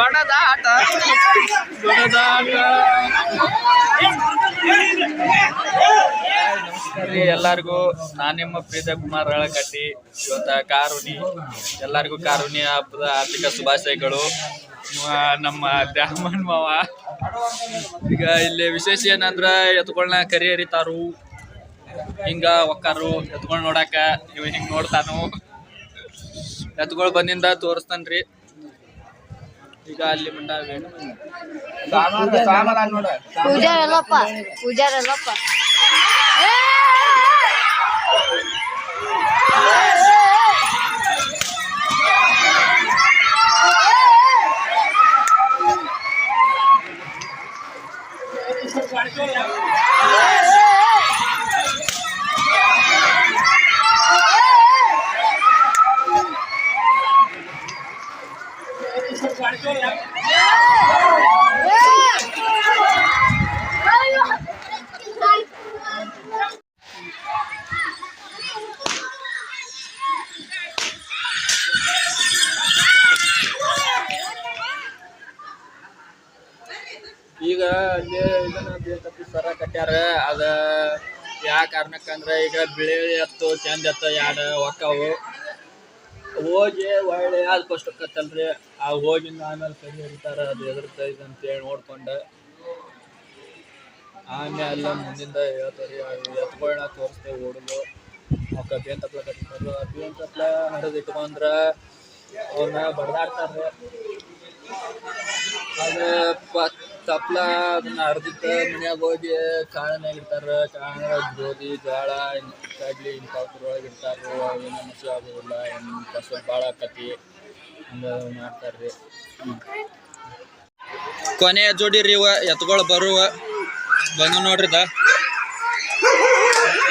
ಬಣದಾಟ ನಮಸ್ಕಾರ ರೀ ಎಲ್ಲಾರ್ಗೂ. ನಾನು ನಿಮ್ಮ ಪ್ರೀತ ಕುಮಾರ್ ಅಳಕಟ್ಟಿ ಇವತ್ತ ಕಾರುಣಿ. ಎಲ್ಲರಿಗೂ ಕಾರುಣಿ ಹಬ್ಬದ ಆರ್ಥಿಕ ಶುಭಾಶಯಗಳು. ನಮ್ಮ ದ್ಯಾಮನ್ ಮಾವ. ಈಗ ಇಲ್ಲಿ ವಿಶೇಷ ಏನಂದ್ರ, ಎತ್ಕೊಳ್ನ ಕರಿ ಹರಿತಾರು ಹಿಂಗ ಒಕ್ಕಾರು ಎತ್ಕೊಂಡು ನೋಡಾಕ, ಇವ್ ಹಿಂಗ್ ನೋಡ್ತಾನು. ಎತ್ಕೊಳ್ ಬಂದಿಂದ ತೋರಿಸ್ತಾನ್ರಿ. ಈಗ ಅಲ್ಲಿ ಮುಂಡ ವೇಣು ಪೂಜಾರ್ ಎಲ್ಲಪ್ಪ ಪೂಜಾರ್ ಈಗ ಅಲ್ಲಿ ಇದನ್ನ ಕಟ್ಯಾರ, ಅದ ಯಾ ಕಾರಣಕ್ಕಂದ್ರೆ ಈಗ ಬಿಳಿ ಎತ್ತು, ಚಂದ ಎತ್ತು ಎರಡು ಒಕ್ಕವು ಹೋಗಿ ಒಳ್ಳೆ ಅದು ಕತ್ತಲ್ರಿ. ಆ ಹೋಗಿಂದ ಆಮೇಲೆ ಕೈ ಹಿಡಿತಾರ, ಅದು ಅಂತ ಅಂತೇಳಿ ನೋಡ್ಕೊಂಡು. ಆಮೇಲೆ ಮುಂದಿಂದ ಹೇಳ್ತಾರೆ ಎತ್ಕೊಳ್ಳ ತೋರಿಸ್ತೇವೆ ಓಡಲು ಅವಕ್ಕ ಬೇನ್ ತಪ್ಲ ಕಟ್ಟಿರ್ತಾರ ಬೇನ್ ತಪ್ಲ ಹರಿದು ಇಟ್ಕೊಂಡ್ರ ಅವನ್ನ ಬಡದಾಡ್ತಾರೆ. ಅದ ಪ- ತಪ್ಲ ಅದನ್ನ ಅರ್ದಿತ್ತ ಮನ್ಯಾಗ ಹೋಗಿ ಕಾಳನ್ಯಾಗ ಇಡ್ತಾರ. ಕಾಳ ಗೋಧಿ ಜೋಳ ಕಡ್ಲಿ ಇಂಥವ್ರೊಳಗೆ ಇಡ್ತಾರ ಏನು ಮಸಿ ಆಗೋದಿಲ್ಲ ಏನು ಫಸಲ್ ಭಾಳ ಆಕತಿ ಮಾಡ್ತಾರ್ರಿ. ಕೊನೆಯ ಜೋಡಿ ರೀ ಇವ ಎತ್ಗಳು ಬರುವ. ಬಂದು ನೋಡ್ರಿ ದ.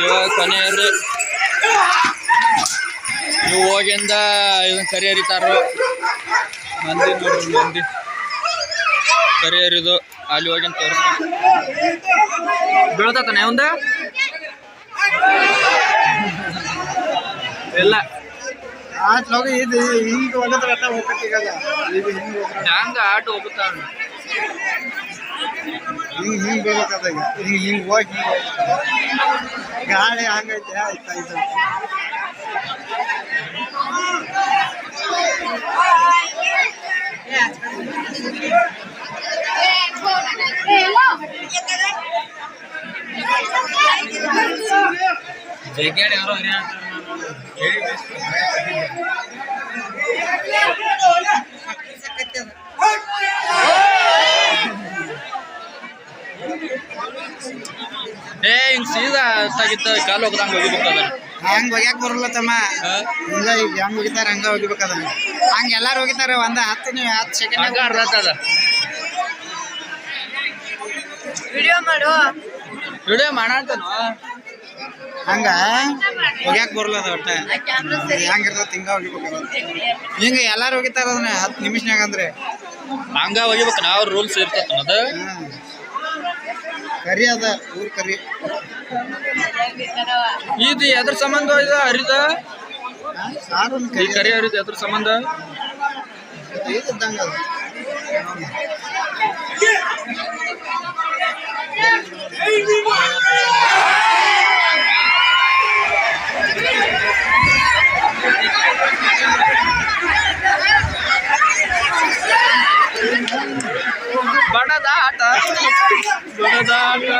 ಇವ ಕೊನೆಯ ರೀ ಇವು ಹೋಗಿಂದ ಇದನ್ನ ಕರಿ ಹರಿತಾರು ಮಂದಿ ನೋಡ್ರಿ, ಮಂದಿ. ಕರಿ ಹರಿದು ಅಲ್ಲಿ ಹೋಗಿಂದ ತೋರಿಸ್ತಾನೆ. ಬೀಳ್ತಾನೆ ಇಲ್ಲ. ಇದು ಹಿಂಗ್ ಹೋಗದ್ರ ಹೋಗತ್ತೀಗಲ್ಲ ಇದು ಹಿಂಗ್ ಹೋಗ್ರ ಹ್ಯಾಂಗ ಆಟ ಹೋಗುತ್ತಾನ ಹಿಂಗ್ ಹಿಂಗ್ ಬೀಳ್ಬೇಕದ ಈಗ ಹಿಂಗ್ ಹಿಂಗ್ ಗಾಳಿ ಹಂಗೈತೆ ಆಯ್ತಾ ಇದು. ಯಾರೋ? ಹರಿಯ ಏ ಹಿಂಗ್ ಸೀದಾ ತಾಗಿತ್ತ ಕಾಲು ಹೋಗ್ದಂಗ ಹೋಗಿಬೇಕು ಹಂಗ ಹಂಗ್ ಹೋಗ್ಯಾಕ್ ಬರಲ್ಲ ತಮ್ಮ. ಇಲ್ಲ ಹಿಂಗ ಈಗ ಹೆಂಗ್ ಹೋಗಿತಾರ ಹಂಗ ಹೋಗಿಬೇಕದ ಹಂಗ ಎಲ್ಲಾರು ಹೋಗಿತಾರ ಒಂದ ಹತ್ತು ನೀವು ಹತ್ತು ಸೆಕೆಂಡ್ ಅರ್ಧ ಅದ ವಿಡಿಯೋ ಮಾಡು. ವಿಡಿಯೋ ಮಾಡಾಡ್ತಾನ ಹಂಗ? ಹೋಗ್ಯಾಕ ಬರಲ್ಲ ಅದ ಒಟ್ಟ. ಹೆಂಗಿರ್ತದ ಹಿಂಗ ಹೋಗಿಬೇಕದ ಹಿಂಗ ಎಲ್ಲಾರು ಹೋಗಿತಾರ ಅದನ್ನ ಹತ್ತು ನಿಮಿಷನಾಗ ಅಂದ್ರೆ? ಹಂಗ ಹೋಗಿಬೇಕು ನಾವು ರೂಲ್ಸ್ ಇರ್ತದ ಅದು. ಕರಿ ಅದ ಊರ್ ಕರಿ. ಇದು ಎದ್ರ ಸಂಬಂಧ ಇದು ಹರಿದ? ಈ ಕರಿ ಕರಿ ಹರಿದ ಎದ್ರ ಸಂಬಂಧ? ಇದ್ದಂಗ ಅದ. ಬಣದಾಟ ಬಣದಾಟ